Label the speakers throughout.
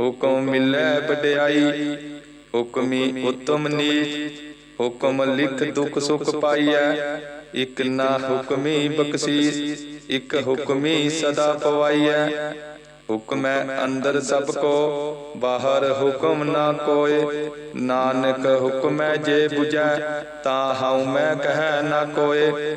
Speaker 1: ਹੁਕਮ ਮਿਲੈ ਵਡਿਆਈ, ਹੁਕਮੀ ਉਤਮ ਨੀਚ, ਹੁਕਮ ਲਿਖ ਦੁਖ ਸੁਖ ਪਾਈਐ, ਇਕ ਨਾ ਹੁਕਮੀ ਬਖਸ਼ੀਸ, ਇਕ ਹੁਕਮੀ ਸਦਾ ਪਵਾਈਐ। ਹੁਕਮੈ ਅੰਦਰ ਸਭ ਕੋ, ਬਾਹਰ ਹੁਕਮ ਨਾ ਕੋਏ। ਨਾਨਕ ਹੁਕਮੈ ਜੇ 부ਜੈ ਤਾ ਹਉ ਮੈਂ ਕਹੈ ਨਾ ਕੋਏ।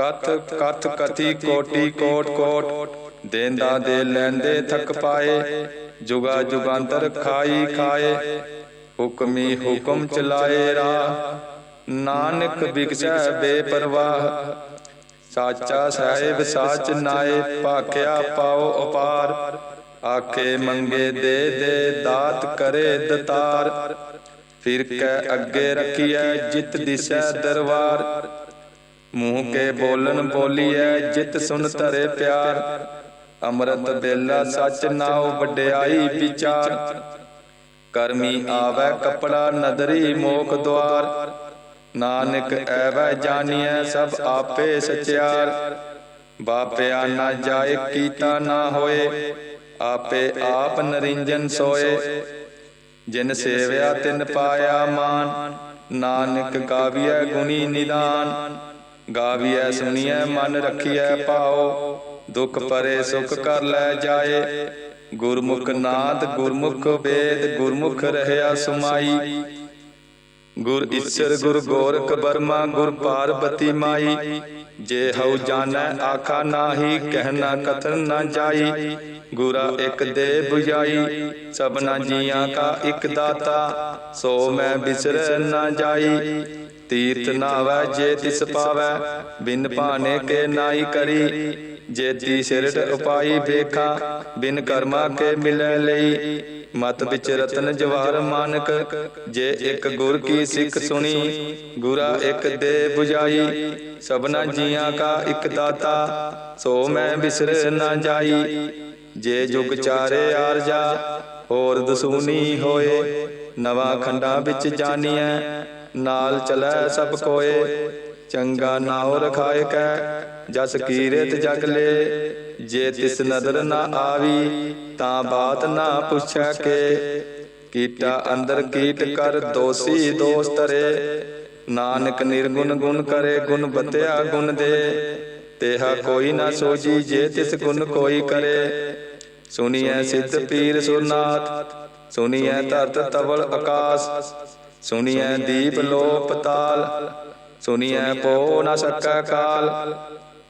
Speaker 1: ਕਥ ਕਥ ਕਥੀ ਕੋਟੀ, ਕੋਟ ਕੋਟ। ਦੇਂਦਾ ਦੇ ਲੈਂਦੇ ਥਕ ਪਾਏ, ਜੁਗਾ ਜੁਗਾਂਤਰ ਖਾਈ ਖਾਏ। ਹੁਕਮੀ ਹੁਕਮ ਚਲਾਏ ਰਾ। ਨਾਨਕ ਬਿਕਸੈ ਬੇਪਰਵਾਹ। ਸਾਚਾ ਸਾਹਿਬ ਸਾਚ ਨਾਏ, ਭਾਖਿਆ ਪਾਓ ਅਪਾਰ। ਆਖੇ ਮੰਗੇ ਦੇ ਦੇ ਦਾਤ ਕਰੇ ਦਤਾਰ। ਫਿਰ ਕੈ ਅੱਗੇ ਰਖੀਐ ਜਿਤ ਦਿਸੈ ਦਰਬਾਰ ਮੂੰਹ ਕੇ ਬੋਲਨ ਬੋਲੀਐ ਜਿਤ ਸੁਨ ਧਰੇ ਪਿਆਰ। ਅੰਮ੍ਰਿਤ ਬੇਲਾ ਸਚ ਨਾਉ ਵਡਿਆਈ ਵਿਚਾਰ। ਕਰਮੀ ਆਵੈ ਕਪੜਾ ਨਦਰੀ ਮੋਖ ਦਵਾਰ ਨਾਨਕ ਐਵੈ ਜਾਣੀਐ ਸਭ ਆਪੇ ਸਚਿਆਰ। ਬਾਪਿਆ ਨਾ ਜਾਏ ਕੀਤਾ ਨਾ ਹੋਏ। ਆਪੇ ਆਪ ਨਰਿੰਜਨ ਸੋਏ। ਜਿਨ ਸੇਵਿਆ ਤਿਨ ਪਾਇਆ ਮਾਨ। ਨਾਨਕ ਗਾਵੀਐ ਗੁਣੀ ਨਿਦਾਨ। ਗਾਵੀਐ ਸੁਣੀਐ ਮਨ ਰਖੀਐ ਪਾਓ। ਦੁਖ ਪਰੇ ਸੁਖ ਕਰ ਲੈ ਜਾਏ। ਗੁਰਮੁਖ ਨਾਦ ਗੁਰਮੁਖ ਵੇਦ ਗੁਰਮੁਖ ਰਹਿਆ ਸੁਮਾਈ। ਗੁਰ ਈਸ਼ਰ ਗੁਰ ਗੋਰਖ ਬਰਮਾ ਗੁਰ ਪਾਰਬਤੀ ਮਾਈ। ਜੇ ਹਉ ਜਾਣੈ ਆਖਾ ਨਾਹੀ ਕਹਿਣਾ ਕਥਨ ਨਾ ਜਾਈ। ਗੁਰਾ ਇੱਕ ਦੇ 부ਜਾਈ ਸਭਨਾ ਜੀਆਂ ਕਾ ਇੱਕ ਦਾਤਾ। ਸੋ ਮੈਂ ਬਿਸਰ ਨਾ ਜਾਈ। ਤੀਰਥ ਨਾਵੈ ਜੇ ਤਿਸ ਪਾਵੈ ਬਿਨ ਭਾਣੇ ਕੇ ਨਾਈ ਕਰੀ। ਜੇਤੀ ਸਿਰਟ ਉਪਾਈ ਵੇਖਾ ਬਿਨ ਕਰਮਾ ਕੇ ਮਿਲੈ ਲਈ। ਮਤ ਵਿੱਚ ਰਤਨ ਜਵਾਰ ਮਾਨਕ। ਜੇ ਇੱਕ ਗੁਰ ਕੀ ਸਿੱਖ ਸੁਣੀ ਗੁਰਾ ਇੱਕ ਦੇ 부ਜਾਈ ਸਭਨਾ ਜੀਆਂ ਕਾ ਇੱਕ ਦਾਤਾ। ਸੋ ਮੈਂ ਬਿਸਰ ਨਾ ਜਾਈ। ਜੇ ਜੁਗ ਚਾਰੇ ਆਰਜਾ ਹੋਰ ਦਸੂਨੀ ਹੋਏ। ਨਵਾਂ ਖੰਡਾਂ ਵਿੱਚ ਜਾਣੀਐ ਨਾਲ ਚਲੈ ਸਭ ਕੋਏ। ਚੰਗਾ ਨਾਉ ਰਖਾਇ ਕੈ। ਜਸ ਕੀਰਤ ਜਗ ਲੈ। ਜੇ ਤਿਸ ਨਦਰ ਨਾ ਆਵੀ ਤਾਂ ਬਾਤ ਨਾ ਪੁੱਛੈ ਕੇ। ਕੀਟਾ ਅੰਦਰ ਕੀਟ ਕਰ ਦੋਸੀ ਦੋਸ ਤਰੇ। ਨਾਨਕ ਨਿਰਗੁਣ ਗੁਣ ਕਰੇ ਗੁਣ ਬਤਿਆ ਗੁਣ ਦੇ। ਤੇਹਾ ਕੋਈ ਨਾ ਸੋਜੀ ਜੇ ਤਿਸ ਗੁਣ ਕੋਈ ਕਰੇ। ਸੁਨੀਐ ਸਿੱਧ ਪੀਰ ਸੁਨਾਥ ਸੁਨੀਐ ਧਰਤ ਤਵਲ ਆਕਾਸ। ਸੁਨੀਐ ਦੀਪ ਲੋ ਪਤਾਲ ਸੁਨੀਐ ਪੋ ਨ ਸਕੈ ਕਾਲ।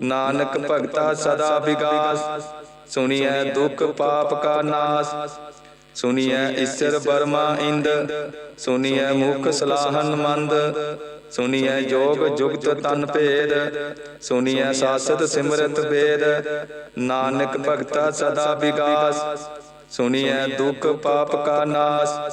Speaker 1: ਨਾਨਕ ਭਗਤਾ ਸਦਾ ਵਿਗਾਸ। ਸੁਨੀਐ ਦੁਖ ਪਾਪ ਕਾ ਨਾਸ। ਸੁਨੀਐ ਈਸ਼ਰ ਬਰਮਾ ਇੰਦ। ਸੁਨੀਐ ਮੁਖ ਸਲਾਹਨ ਮੰਦ। ਸੁਨੀਐ ਜੋਗ ਜੁਗਤ ਤਨ ਭੇਦ। ਸੁਨੀਐ ਸਾਸਤ ਸਿਮਰਤ ਵੇਦ ਨਾਨਕ ਭਗਤਾ ਸਦਾ ਵਿਗਾਸ। ਸੁਨੀਐ ਦੁਖ ਪਾਪ ਕਾ ਨਾਸ।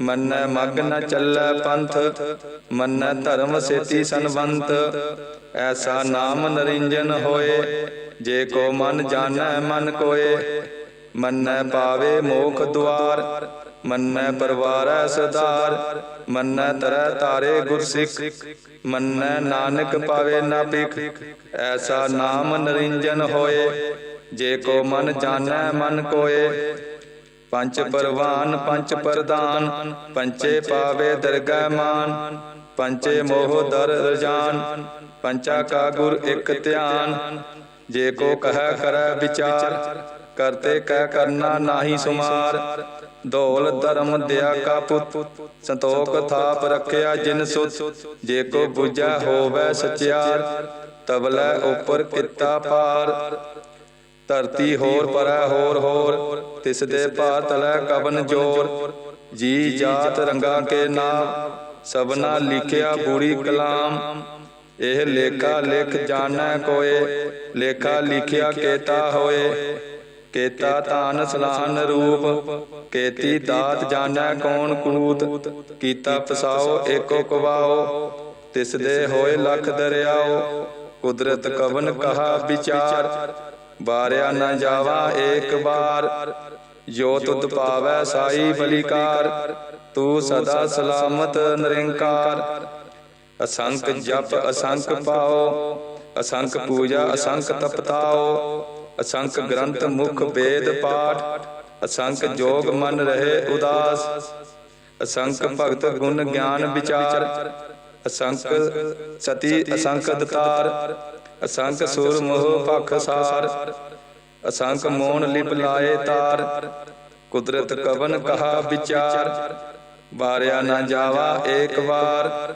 Speaker 1: ਮੰਨੈ ਮਗ ਨ ਚੱਲੈ ਪੰਥ, ਮੰਨੈ ਧਰਮ ਸੇਤੀ ਸੰਵੰਤ ਐਸਾ ਨਾਮ ਨਰਿੰਜਨ ਹੋਏ, ਜੇ ਕੋ ਮਨ ਜਾਣੈ ਮਨ ਕੋਏ। ਮੰਨੈ ਪਾਵੇ ਮੋਖ ਦੁਆਰ, ਮੰਨੈ ਪਰਵਾਰੈ ਸਦਾਰ ਮੰਨੈ ਤਰੈ ਤਾਰੇ ਗੁਰਸਿੱਖ, ਮੰਨੈ ਨਾਨਕ ਪਾਵੇ ਨਾ ਭਿਖ। ਐਸਾ ਨਾਮ ਨਰਿੰਜਨ ਹੋਏ, ਜੇ ਕੋ ਮਨ ਜਾਣੈ ਮਨ ਕੋਏ। ਪੰਜ ਪਰਵਾਨ, ਪੰਜ ਪ੍ਰਦਾਨ ਪੰਚੇ ਪਾਵੇ ਦਰਗਹਿ ਮਾਨ ਪੰਚੇ ਮੋਹ ਦਰ ਰਜਾਨ ਪੰਚਾ ਕਾ ਗੁਰ ਇੱਕ ਧਿਆਨ। ਜੇ ਕੋ ਕਹੈ, ਕਰੈ ਵਿਚਾਰ, ਕਰਤੇ ਕਹਿ ਕਰਨਾ ਨਾਹੀ ਸੁਮਾਰ। ਧੌਲ ਧਰਮ ਦਿਆ ਕਾ ਪੁੱਤ, ਸੰਤੋਖ ਥਾਪ ਰੱਖਿਆ ਜਿਨ ਸੁਤ। ਜੇ ਕੋ 부ਜੈ ਹੋਵੇ ਸਚਿਆਰ ਤਬਲੇ ਉਪਰ ਕੀਤਾ ਪਾਰ ਧਰਤੀ ਹੋਰ ਪਰੈ ਹੋਰ ਹੋਰ ਤਿਸ ਦੇ ਭਾਰ ਤਲੈ ਕਬਨ ਜੋਰ। ਜੀ ਜਾਤ ਰੰਗਾ ਕੇ ਨਾਮ। ਸਭਨਾ ਲਿਖਿਆ ਬੂੜੀ ਕਲਾਮ। ਇਹ ਲੇਖਾ ਲਿਖ ਜਾਣੈ ਕੋਏ। ਲੇਖਾ ਲਿਖਿਆ ਕੇਤਾ ਹੋਏ। ਕੇਤਾ ਤਾਨ ਸਲਾਨ ਰੂਪ। ਕੇਤੀ ਦਾਤ ਜਾਣੈ ਕੌਣ ਕੂਤ। ਕੀਤਾ। ਪਸਾਓ ਏਕੋ ਕਵਾਓ। ਤਿਸ ਦੇ ਹੋਏ ਲਖ ਦਰਿਆਓ। ਕੁਦਰਤ ਕਵਨ ਕਹਾ ਵਿਚਾਰ। ਬਾਰਿਆ ਨਾ ਜਾਵਾ ਏਕ ਵਾਰ। ਜੋ ਤੁਧ ਪਾਵੈ ਸਾਈ ਬਲਿਕਾਰ। ਤੂੰ ਸਦਾ ਸਲਾਮਤ ਨਿਰੰਕਾਰ। ਅਸੰਖ ਜਪ ਅਸੰਖ ਪਾਓ। ਅਸੰਖ ਪੂਜਾ ਅਸੰਖ ਤਪਤਾਓ। ਅਸੰਖ ਗ੍ਰੰਥ ਮੁਖ ਵੇਦ ਪਾਠ। ਅਸੰਖ ਜੋਗ ਮਨ ਰਹੇ ਉਦਾਸ। ਅਸੰਖ ਭਗਤ ਗੁਣ ਗਿਆਨ ਵਿਚਾਰ। ਅਸੰਖ ਸਤੀ ਅਸੰਖ ਦਤਾਰ। ਅਸੰਖ ਸੁਰ ਮੋਹ ਪਖ ਸਾਰ ਅਸੰਖ ਮੋਨ ਲਿਪ ਲਾਏ ਤਾਰ, ਕੁਦਰਤ ਕਵਨ ਕਹਾ ਵਿਚਾਰ ਬਾਰਿਆ ਨਾ ਜਾਵਾ ਏਕ ਵਾਰ,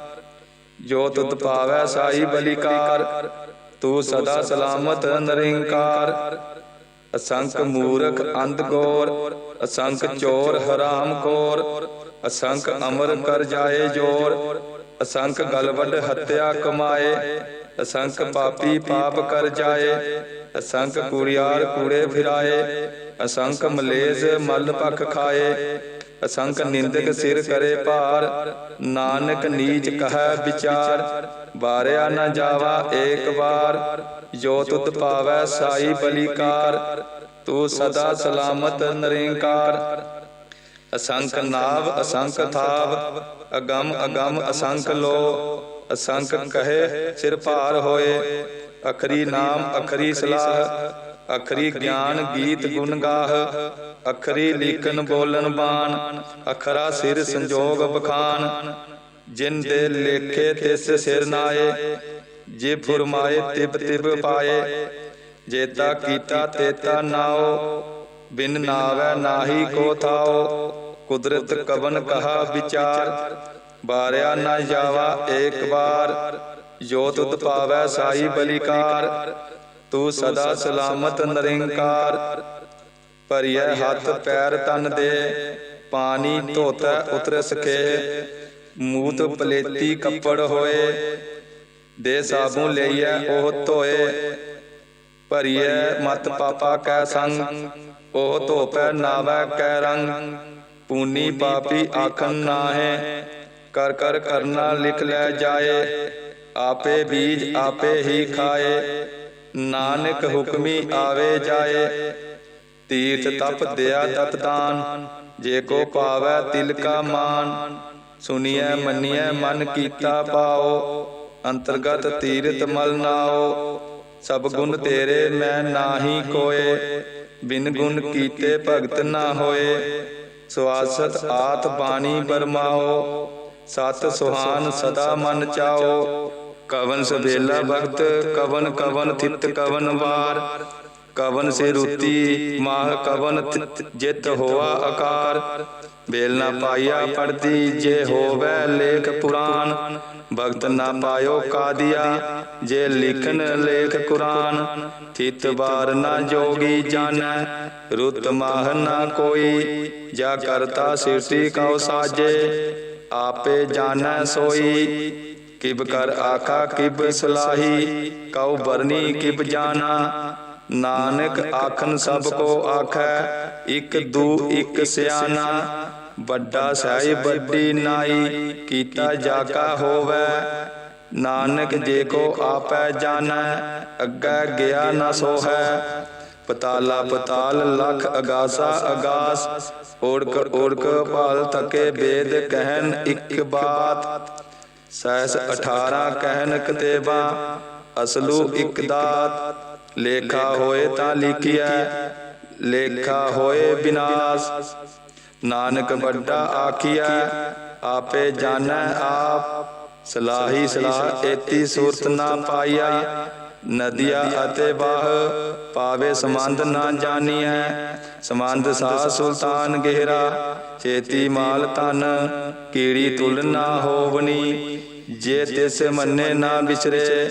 Speaker 1: ਜੋ ਤੁਧ ਪਾਵੈ ਸਾਈ ਬਲਿਕਾਰ, ਤੂੰ ਸਦਾ ਸਲਾਮਤ ਨਿਰੰਕਾਰ। ਅਸੰਖ ਮੂਰਖ ਅੰਧ ਗੋਰ ਅਸੰਖ ਚੋਰ ਹਰਾਮ ਕੋਰ ਅਸੰਖ ਅਮਰ ਕਰ ਜਾਏ ਜੋਰ ਅਸੰਖ ਗਲਵਡ ਹੱਤਿਆ ਕਮਾਏ। ਅਸੰਖ ਪਾਪੀ ਪਾਪ ਕਰ ਜਾਏ, ਅਸੰਖ ਕੁੜਿਆਰ ਕੂੜੇ ਫਿਰਾਏ, ਅਸੰਖ ਮਲੇਜ਼ ਮਲ ਪਖ ਖਾਏ, ਅਸੰਖ ਨਿੰਦਕ ਸਿਰ ਕਰੇ ਭਾਰ, ਨਾਨਕ ਨੀਚ ਕਹੈ ਵਿਚਾਰ, ਵਾਰਿਆ ਨਾ ਜਾਵਾ ਏਕ ਵਾਰ, ਜੋ ਤੁਧ ਪਾਵੈ ਸਾਈ ਬਲੀਕਾਰ, ਤੂੰ ਸਦਾ ਸਲਾਮਤ ਨਿਰੰਕਾਰ। ਅਸੰਖ ਨਾਵ ਅਸੰਖ ਥਾਵ, ਅਗੰਮ ਅਗੰਮ ਅਸੰਖ ਲੋ ਅਸੰਖ ਕਹੇ, ਸਿਰ ਭਾਰ ਹੋਏ, ਅਖਰੀ ਨਾਮ, ਅਖਰੀ ਸਲਾਹ, ਅਖਰੀ ਗਿਆਨ ਗੀਤ ਗੁਣ ਗਾਹ, ਅਖਰੀ ਲੀਕਨ ਬੋਲਨ ਬਾਣ, ਅਖਰਾ ਸਿਰ ਸੰਜੋਗ ਬਖਾਨ। ਜਿਨ ਦੇ ਲੇਖੇ ਤਿਸ ਸਿਰ ਨਾਏ, ਜੇ ਫੁਰਮਾਏ ਤਿਬ ਤਿਬ ਪਾਏ, ਜੇਤਾ ਕੀਤਾ ਤੇਤਾ ਨਾਓ, ਬਿਨ ਨਾਵੈ ਨਾਹੀ ਕੋ ਥਾਓ, ਕੁਦਰਤ ਕਵਨ ਕਹਾ ਵਿਚਾਰ। ਬਾਰਿਆ ਨਾ ਜਾਵਾ ਏਕ ਵਾਰ, ਜੋਤ ਤੁਧ ਸਾਈ ਬਲਿਕਾਰ, ਤੂੰ ਸਦਾ ਸਲਾਮਤ ਨਿਰੰਕਾਰ। ਭਰੀਐ ਹੱਥ ਪੈਰ ਤਨ ਦੇ, ਪਾਣੀ ਧੋਤੈ ਉਤਰ ਸਕੇ। ਮੂਤ ਪਲੇਤੀ ਕੱਪੜ ਹੋਏ, ਦੇ ਸਾਬੂ ਲਈਐ ਉਹ ਧੋਏ। ਭਰੀਐ ਮਤ ਪਾਪਾ ਕੈ ਸੰਗ, ਉਹ ਧੋਪੈ ਨਾਵੈ ਕੈ ਰੰਗ। ਪੂਨੀ ਪਾਪੀ ਆਖਨ ਨਾਹੇ ਕਰ ਕਰ ਕਰਨਾ ਲਿਖ ਲੈ ਜਾਏ, ਆਪੇ ਬੀਜ ਆਪੇ ਹੀ ਖਾਏ, ਨਾਨਕ ਹੁਕਮੀ ਆਵੇ ਜਾਏ। ਤੀਰਥ ਤਪ ਦਿਆ ਤਤ ਦਾਨ, ਜੇ ਕੋ ਪਾਵੈ ਤਿਲ ਕਾ ਮਾਨ। ਸੁਨੀਐ, ਮੰਨੀਐ, ਮਨ ਕੀਤਾ ਪਾਓ, ਅੰਤਰਗਤ ਤੀਰਤ ਮਲ ਨਾਓ। ਸਭ ਗੁਣ ਤੇਰੇ ਮੈਂ ਨਾਹੀ ਕੋਏ, ਬਿਨ ਗੁਣ ਕੀਤੇ ਭਗਤ ਨਾ ਹੋਏ। ਸਵਾਸਤ ਆਤ ਬਾਣੀ ਬਰਮਾਓ ਸਤ ਸੁਹਾਨ ਸਦਾ ਮਨ ਚਾਓ। ਕਵਨ ਸਵੇਲਾ ਭਗਤ ਕਵਨ ਕਵਨ ਥਿਤ ਕਵਨ ਵਾਰ। ਕਵਨ ਸੇ ਰੁਤੀ ਮਾਹ ਕਵਨ ਥਿਤ ਜਿਤ ਹੋਆ ਆਕਾਰ ਬੇਲ ਨਾ ਪਾਇਆ ਪੜਦੀ ਜੇ ਹੋਵੇ ਲੇਖ ਪੁਰਾਨ। ਭਗਤ ਨਾ ਪਾਇਓ ਕਾਦੀਆ, ਜੇ ਲਿਖਨ ਲੇਖ ਕੁਰਾਨ। ਥਿਤ ਬਾਰ ਨਾ ਜੋਗੀ ਜਾਣੈ, ਰੁਤ ਮਾਹ ਨਾ ਕੋਈ। ਜਾ ਕਰਤਾ ਸਿਰਤੀ ਕਉ ਸਾਜੇ। ਆਪੇ ਜਾਣੈ ਸੋਈ, ਕਿਬ ਕਰ ਆਖਾ ਕਿਬ ਸਲਾਹੀ, ਕਉ ਬਰਨੀ ਕਿਬ ਜਾਣਾ। ਨਾਨਕ ਆਖਨ ਸਭ ਕੋ ਆਖੈ, ਇਕ ਦੂ ਇਕ ਸਿਆਣਾ। ਵੱਡਾ ਸਹਿ ਵੱਡੀ ਨਾਈ, ਕੀਤਾ ਜਾਕਾ ਹੋਵੇ। ਨਾਨਕ ਜੇ ਕੋ ਆਪੈ ਜਾਣੈ, ਅੱਗੇ ਗਿਆ ਨਾ ਸੋਹੈ। ਪਤਾਲਾ ਪਤਾਲ ਲਖ ਅਗਾਸਾ ਅਗਾਸ, ਓੜਕ ਓੜਕ ਭਾਲ ਤਕੇ ਬੇਦ ਕਹਿਨ ਇੱਕ ਬਾਤ। ਸਹਿਸ 18 ਕਹਿਨ ਕਤੇਬਾ, ਅਸਲੂ ਇੱਕ ਦਾਤ। ਲੇਖਾ ਹੋਏ ਤਾਂ ਲਿਖਿਆ ਲੇਖਾ ਹੋਏ ਵਿਨਾਸ ਨਾਨਕ ਵੱਡਾ ਆਖੀਆ ਆਪੇ ਜਾਣੈ ਆਪ। ਸਲਾਹੀ ਸਲਾਹ, ਏਤੀ ਸੂਰਤ ਨਾ ਪਾਈਆ ਨਦੀਆ ਅਤੇ ਬਾਹ, ਪਾਵੇ ਸਮੰਦ ਨਾ ਜਾਣੀਐ। ਸਮੰਦ ਸਾ ਸੁਲਤਾਨ ਗਹਿਰਾ ਚੇਤੀ ਮਾਲ ਤਨ ਕੀੜੀ ਤੁਲ ਨਾ ਹੋਵਨੀ। ਜੇ ਤਿਸ ਮੰਨੇ ਨਾ ਵਿਚਰੇ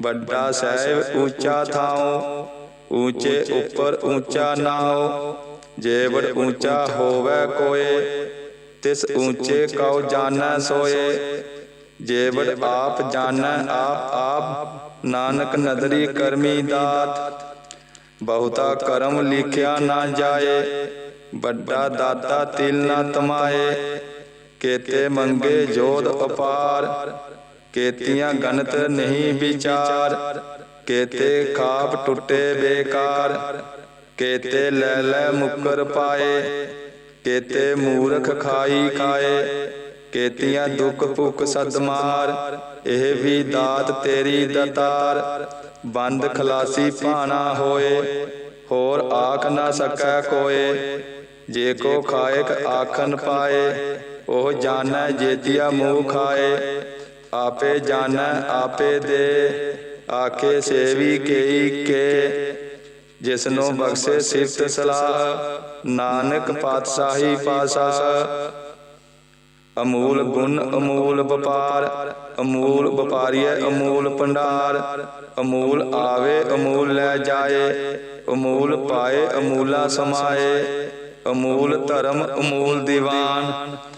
Speaker 1: ਵੱਡਾ ਸਹਿਬ ਉੱਚਾ ਥਾਉ, ਉੱਚੇ ਉੱਪਰ ਉੱਚਾ ਨਾਉ, ਜੇਵੜ ਉੱਚਾ ਹੋਵੇ ਕੋਏ, ਤਿਸ ਉੱਚੇ ਕਉ ਜਾਣੈ ਸੋਏ, ਜੇਵੜ ਆਪ ਜਾਣੈ ਆਪ ਆਪ, ਨਾਨਕ ਨਦਰੀ ਕਰਮੀ ਦਾਤ, ਬਹੁਤਾ ਕਰਮ ਲਿਖਿਆ ਨਾ ਜਾਏ, ਵੱਡਾ ਦਾਤਾ ਤਿਲ ਨਾ ਤਮਾਏ, ਕੇਤੇ ਮੰਗੇ ਜੋਧ ਅਪਾਰ ਕੇਤੀਆਂ ਗਨਤ ਨਹੀਂ ਵਿਚਾਰ, ਕੇਤੇ ਖਾਪ ਟੁੱਟੇ ਬੇਕਾਰ, ਕੇਤੇ ਲੈ ਲੈ ਮੁਕਰ ਪਾਏ, ਕੇਤੇ ਮੂਰਖ ਖਾਈ ਖਾਏ, ਕੇਤੀਆਂ ਦੁੱਖ ਭੁੱਖ ਸਦਮਾਰ ਇਹ ਵੀ ਦਾਤ ਤੇਰੀ ਦਤਾਰ, ਬੰਦ ਖਲਾਸੀ ਭਾਣਾ ਹੋਏ, ਹੋਰ ਆਖ ਨਾ ਸਕੈ ਕੋਏ, ਜੇ ਕੋ ਖਾਇਕ ਆਖਨ ਪਾਏ, ਉਹ ਜਾਣੈ ਜੇਤੀਆ ਮੂਹ ਖਾਏ। ਆਪੇ ਜਾਣੈ, ਆਪੇ ਦੇ, ਆਖੇ ਸੇਵੀ ਕੇਈ ਕੇ ਜਿਸਨੂੰ ਬਖਸ਼ੇ ਸਿਫਤ ਸਲਾਹ, ਨਾਨਕ ਪਾਤਸ਼ਾਹੀ ਪਾਸਾ ਅਮੂਲ ਗੁਣ, ਅਮੂਲ ਵਪਾਰ, ਅਮੂਲ ਵਪਾਰੀਏ ਅਮੂਲ ਭੰਡਾਰ। ਅਮੂਲ ਆਵੇ, ਅਮੂਲ ਲੈ ਜਾਏ, ਅਮੂਲ ਪਾਏ, ਅਮੂਲਾ ਸਮਾਏ। ਅਮੂਲ ਧਰਮ, ਅਮੂਲ ਦੀਵਾਨ।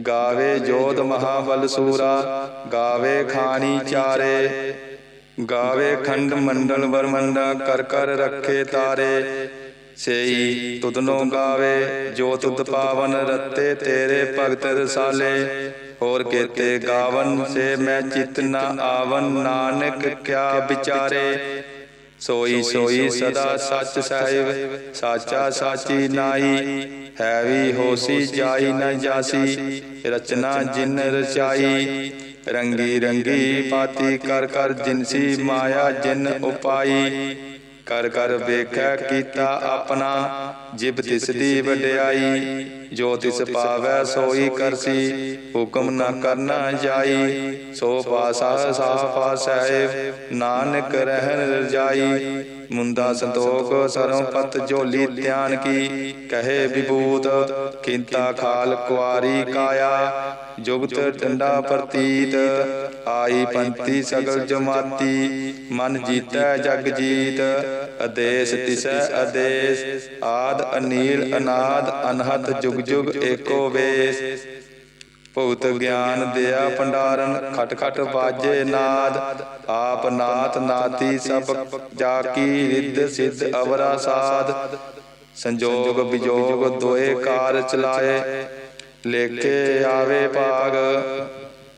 Speaker 1: ਗਾਵੇ ਜੋਤ ਮਹਾਬਲ ਸੂਰਾ, ਗਾਵੇ ਖਾਣੀ ਚਾਰੇ, ਗਾਵੇ ਖੰਡ ਮੰਡਲ ਬਰਮੰਡਾ ਕਰ ਕਰ ਰੱਖੇ ਤਾਰੇ। ਸੇਈ ਤੁਧਨੋ ਗਾਵੇ, ਜੋ ਤੁਧ ਪਾਵਨ ਰਤੇ ਤੇਰੇ ਭਗਤ ਰਸਾਲੇ। ਹੋਰ ਕੇਤੇ ਗਾਵਨ ਸੇ ਮੈਂ ਚਿਤ ਨ ਆਵਨ, ਨਾਨਕ ਕਿਆ ਵਿਚਾਰੇ। ਸੋਈ ਸੋਈ ਸਦਾ ਸੱਚ ਸਹਿਬ, ਸਾਚਾ ਸਾਚੀ ਨਾਈ ਹੈ ਵੀ ਹੋਸੀ ਜਾਈ ਨ ਜਾਸੀ, ਰਚਨਾ ਜਿਨ ਰਚਾਈ। ਰੰਗੀ ਰੰਗੀ ਪਾਤੀ ਕਰ ਕਰ ਜਿਨਸੀ ਮਾਇਆ ਜਿਨ ਉਪਾਈ। ਕਰ ਕਰ ਵੇਖੈ ਕੀਤਾ ਆਪਣਾ, ਜਿਬ ਤਿਸ ਦੀ ਵਡਿਆਈ, ਜੋ ਤਿਸ ਪਾਵੈ ਸੋਈ ਕਰਸੀ, ਹੁਕਮ ਨਾ ਕਰਨਾ ਜਾਈ, ਸੋ ਪਾਸਾ ਸਾਫਾ ਸਾਹਿਬ ਨਾਨਕ ਰਹਿਣ ਰਜਾਈ, ਮੁੰਦਾ ਸੰਤੋਖ ਸਰੋਂ ਪਤ ਝੋਲੀ ਧਿਆਨ ਕੀ, ਕਹੇ ਵਿਭੂਤ, ਕਿੰਤਾ ਖਾਲ ਕੁਆਰੀ ਕਾਇਆ ਜੁਗਤ ਟੰਡਾ ਪ੍ਰਤੀਤ ਆਈ ਪੰਤੀ ਸਗਲ ਜਮਾਤੀ ਮਨ ਜੀਤੈ ਜਗ ਜੀਤ ਅਦੇਸ ਤਿਸੈ ਅਦੇਸ ਆਦ ਅਨੀਲ ਅਨਾਦ ਅਨਹਦ ਜੁਗ ਜੁਗ ਏਕੋ ਵੇਸ। ਭਗਤ ਗਿਆਨ ਦਿਆ ਭੰਡਾਰਨ ਖਟ ਖਟ ਬਾਜੇ ਨਾਦ। ਆਪ ਨਾਥ ਨਾਤੀ ਸਭ ਜਾ ਕੀ ਰਿੱਧ ਸਿੱਧ ਅਵਰਾ ਸਾਧ। ਸੰਜੋਗ ਵਿਜੋਗ ਦੋਏ ਕਾਰ ਚਲਾਏ। ਲੇਖੇ ਆਵੇ ਭਾਗ।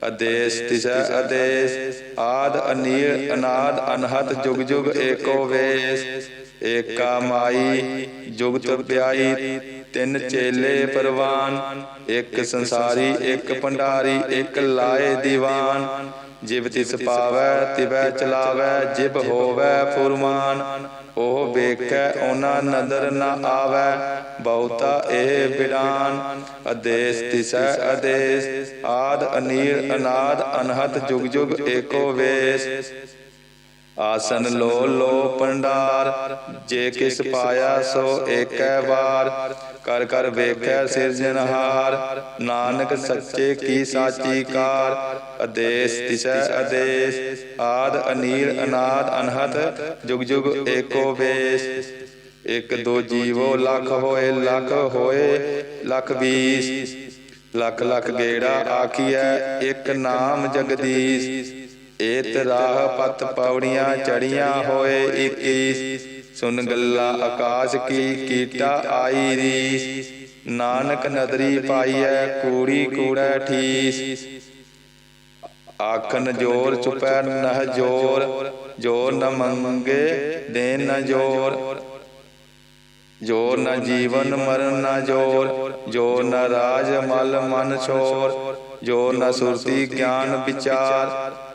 Speaker 1: ਅਦੇਸ ਤਿਸੈ ਅਦੇਸ। ਆਦ ਅਨੀਲ, ਅਨਾਦ ਅਨਹਤ ਜੁਗ ਜੁਗ ਏਕੋ ਵੇਸ। ਏਕਾ ਮਾਈ ਜੁਗਤ ਪਿਆਈ। ਤਿੰਨ ਚੇਲੇ ਪਰਵਾਨ। ਇੱਕ ਸੰਸਾਰੀ, ਇੱਕ ਭੰਡਾਰੀ, ਇੱਕ ਲਾਏ ਦੀਵਾਨ। ਜਿਵ ਤਿਸ ਪਾਵੈ, ਤਿਵੈ ਚਲਾਵੈ, ਜਿਬ ਹੋਵੈ ਫੁਰਮਾਨ। ਉਹ ਵੇਖੈ, ਉਹਨਾਂ ਨਦਰ ਨ ਆਵੈ, ਬਹੁਤਾ ਇਹ ਬਿਰਾਨ। ਅਦੇਸ ਤਿਸੈ ਅਦੇਸ ਆਦ ਅਨੀਲ, ਅਨਾਦ ਅਨਹਤ ਜੁਗ ਜੁਗ ਏਕੋ ਵੇਸ। ਆਸਨ ਲੋ ਲੋ ਪੰਡਾਰ ਜੇ ਕਿਸ ਪਾਇਆ ਸੋ ਏਕੈ ਵਾਰ। ਕਰ ਕਰ ਵੇਖੈ ਸਿਰਜਨਹਾਰ ਨਾਨਕ ਸੱਚੇ ਕੀ ਸਾਚੀ ਕਾਰ। ਅਦੇਸ ਤਿਸੈ ਅਦੇਸ ਆਦ ਅਨੀਲ ਅਨਾਦ ਅਨਹਤ ਜੁਗ ਜੁਗ ਏਕੋ ਵੇਸ। ਇਕ ਦੋ ਜੀਵੋ ਲੱਖ ਹੋਏ ਲੱਖ ਹੋਏ, ਲੱਖ ਵੀਸ। ਲੱਖ ਲੱਖ ਗੇੜਾ ਆਖੀਐ, ਇਕ ਨਾਮ ਜਗਦੀਸ਼। ਏਤ ਰਾਹ ਪਤ ਪੌੜੀਆਂ ਚੜੀਆਂ ਹੋਏ 21 ਸੁਨ ਗੱਲਾ ਆਕਾਸ਼ ਕੀ ਕੀਟਾ ਆਈ ਰੀਸ ਨਾਨਕ ਨਦਰੀ ਪਾਈਐ, ਕੂੜੀ ਕੂੜੈ ਠੀਸ। ਆਖਨ ਜੋਰ ਚੁਪੈ ਨਹ ਜੋਰ ਜੋਰ ਨ ਮੰਗੇ ਦੇਨ ਨ ਜੋਰ। ਜੋਰ ਨ ਜੀਵਨ ਮਰਨ ਨ ਜੋਰ ਜੋਰ ਨ ਰਾਜ ਮਲ ਮਨ ਛੋਰ। ਜੋਰ ਨ ਸੁਰਤੀ ਗਿਆਨ ਵਿਚਾਰ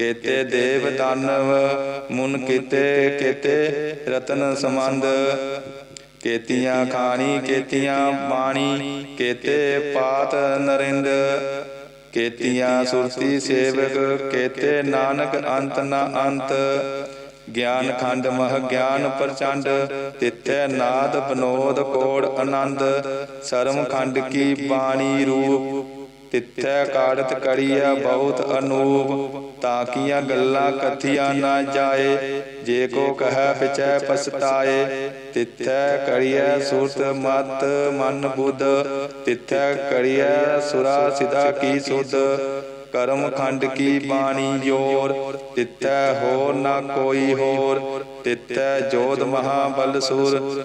Speaker 1: ਕੇਤੇ ਦੇਵ ਦਾਨਵ, ਮੁਨ ਕੀਤੇ ਕੇਤੇ ਰਤਨ ਸਮੰਦ ਕੇਤੀਆਂ ਖਾਣੀ, ਕੇਤੀਆਂ ਬਾਣੀ, ਕੇਤੇ ਪਾਤ ਨਰਿੰਦ। ਕੇਤੀਆਂ ਸੁਰਤੀ ਸੇਵਕ, ਕੇਤੇ ਨਾਨਕ ਅੰਤ ਨਾ ਅੰਤ। ਗਿਆਨ ਖੰਡ ਮਹ ਗਿਆਨ ਪ੍ਰਚੰਡ, ਤਿੱਥੈ ਨਾਦ ਬਨੋਦ ਕੋੜ ਆਨੰਦ। ਸਰਮ ਖੰਡ ਕੀ ਬਾਣੀ ਰੂਪ, ਤਿੱਥੈ ਕਾੜਤ ਕਰੀਆ ਬਹੁਤ ਅਨੂਪ। ਤਾਕੀਆਂ ਗੱਲਾਂ ਕਥੀਆਂ ਨਾ ਜਾਏ, ਜੇ ਕੋ ਕਹੈ ਪਿਛੈ ਪਛਤਾਏ, ਤਿੱਥੈ ਕੜੀਐ ਸੁਰਤ ਮਤ ਮਨ ਬੁੱਧ, ਤਿੱਥੈ ਕੜੀਐ ਸੁਰਾ ਸਿਦਾ ਕੀ ਸੁਧ, ਕਰਮ ਖੰਡ ਕੀ ਬਾਣੀ ਜੋਰ, ਤਿੱਥੈ ਹੋਰ ਨਾ ਕੋਈ ਹੋਰ, ਤਿੱਥੈ ਜੋਧ ਮਹਾਬਲ ਸੁਰ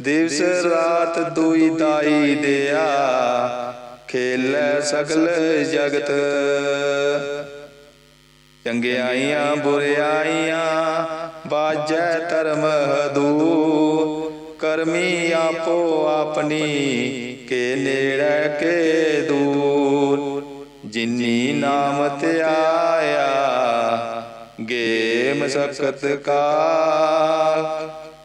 Speaker 1: ਦਿਵਸ ਰਾਤ ਦੁਈ ਦਾਈ ਦਿਆ, ਖੇਲੇ ਸਗਲ ਜਗਤ। ਚੰਗਿਆਈਆਂ, ਬੁਰਿਆਈਆਂ, ਬਾਜੈ ਧਰਮ ਹਦੂ। ਕਰਮੀ ਆਪੋ ਆਪਣੀ, ਕੇ ਨੇੜੇ, ਕੇ ਦੂਰ। ਜਿਨੀ ਨਾਮ ਤੇ ਆਇਆ ਗੇ ਮਸਕਤ ਕਾ